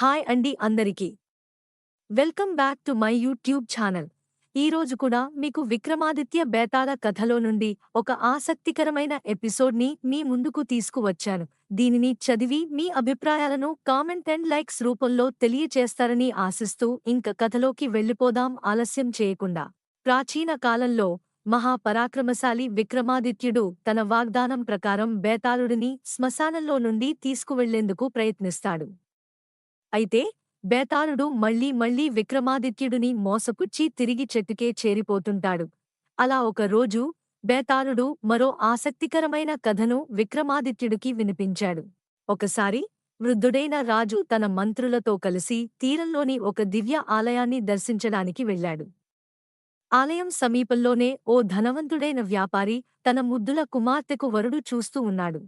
Hi అండి అందరికీ. Welcome back to my YouTube channel. ఈరోజు కూడా మీకు విక్రమాదిత్య బేతాళ కథలో నుండి ఒక ఆసక్తికరమైన ఎపిసోడ్ని మీ ముందుకు తీసుకువచ్చాను. దీనిని చదివి మీ అభిప్రాయాలను కామెంట్ అండ్ లైక్స్ రూపంలో తెలియచేస్తారని ఆశిస్తూ ఇంక కథలోకి వెళ్ళిపోదాం ఆలస్యం చేయకుండా. ప్రాచీన కాలంలో మహాపరాక్రమశాలి విక్రమాదిత్యుడు తన వాగ్దానం ప్రకారం బేతాళుడిని శ్మశానంలో నుండి తీసుకువెళ్ళేందుకు ప్రయత్నిస్తాడు. అయితే బేతాళుడు మళ్ళీ మళ్ళీ విక్రమాదిత్యుడిని మోసపుచ్చి తిరిగి చెట్టుకే చేరిపోతుంటాడు. అలా ఒక రోజు బేతాళుడు మరో ఆసక్తికరమైన కథను విక్రమాదిత్యుడికి వినిపించాడు. ఒకసారి వృద్ధుడైన రాజు తన మంత్రులతో కలిసి తీరంలోని ఒక దివ్య ఆలయాన్ని దర్శించడానికి వెళ్ళాడు. ఆలయం సమీపంలోనే ఓ ధనవంతుడైన వ్యాపారి తన ముద్దుల కుమార్తెకు వరుడు చూస్తూ ఉన్నాడు.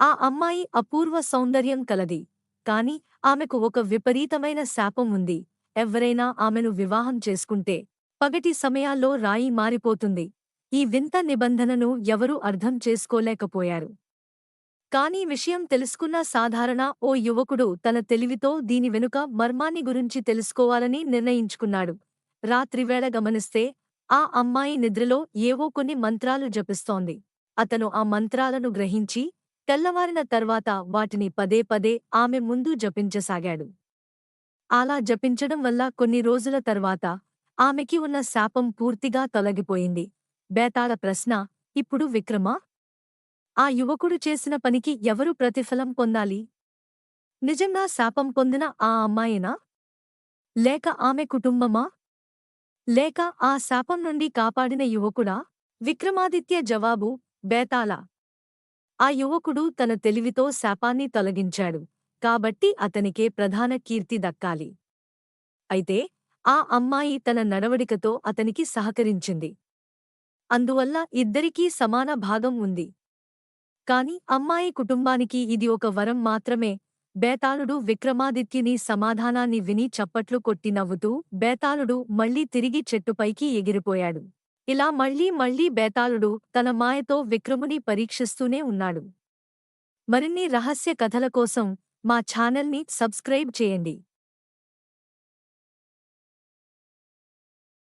ఆ అమ్మాయి అపూర్వ సౌందర్యం కలది. కాని ఆమెకు ఒక విపరీతమైన శాపం ఉంది. ఎవరైనా ఆమెను వివాహం చేసుకుంటే పగటి సమయాల్లో రాయి మారిపోతుంది. ఈ వింత నిబంధనను ఎవరూ అర్థం చేసుకోలేకపోయారు. కాని విషయం తెలుసుకున్న సాధారణ ఓ యువకుడు తన తెలివితో దీని వెనుక మర్మాన్ని గురించి తెలుసుకోవాలని నిర్ణయించుకున్నాడు. రాత్రివేళ గమనిస్తే ఆ అమ్మాయి నిద్రలో ఏవో కొన్ని మంత్రాలు జపిస్తోంది. అతను ఆ మంత్రాలను గ్రహించి తెల్లవారిన తర్వాత వాటిని పదే పదే ఆమె ముందు జపించసాగాడు. అలా జపించడం వల్ల కొన్ని రోజుల తర్వాత ఆమెకి ఉన్న శాపం పూర్తిగా తొలగిపోయింది. బేతాళ ప్రశ్న ఇప్పుడు విక్రమా? ఆ యువకుడు చేసిన పనికి ఎవరు ప్రతిఫలం పొందాలి? నిజంగా శాపం పొందిన ఆ అమ్మాయినా? లేక ఆమె కుటుంబమా? లేక ఆ శాపం నుండి కాపాడిన యువకుడా? విక్రమాదిత్య జవాబు బేతాళ ఆ యువకుడు తన తెలివితో శాపాన్ని తొలగించాడు. కాబట్టి అతనికే ప్రధాన కీర్తి దక్కాలి. అయితే ఆ అమ్మాయి తన నడవడికతో అతనికి సహకరించింది. అందువల్ల ఇద్దరికీ సమాన భాగం ఉంది. కాని అమ్మాయి కుటుంబానికి ఇది ఒక వరం మాత్రమే. బేతాళుడు విక్రమాదిత్యుని సమాధానాన్ని విని చప్పట్లు కొట్టి నవ్వుతూ బేతాళుడు మళ్ళీ తిరిగి చెట్టుపైకి ఎగిరిపోయాడు. ఇలా మళ్ళీ మళ్ళీ బేతాళుడు తన మాయతో విక్రముని పరీక్షిస్తూనే ఉన్నాడు. మరిన్ని రహస్య కథల కోసం మా ఛానల్ని సబ్స్క్రైబ్ చేయండి.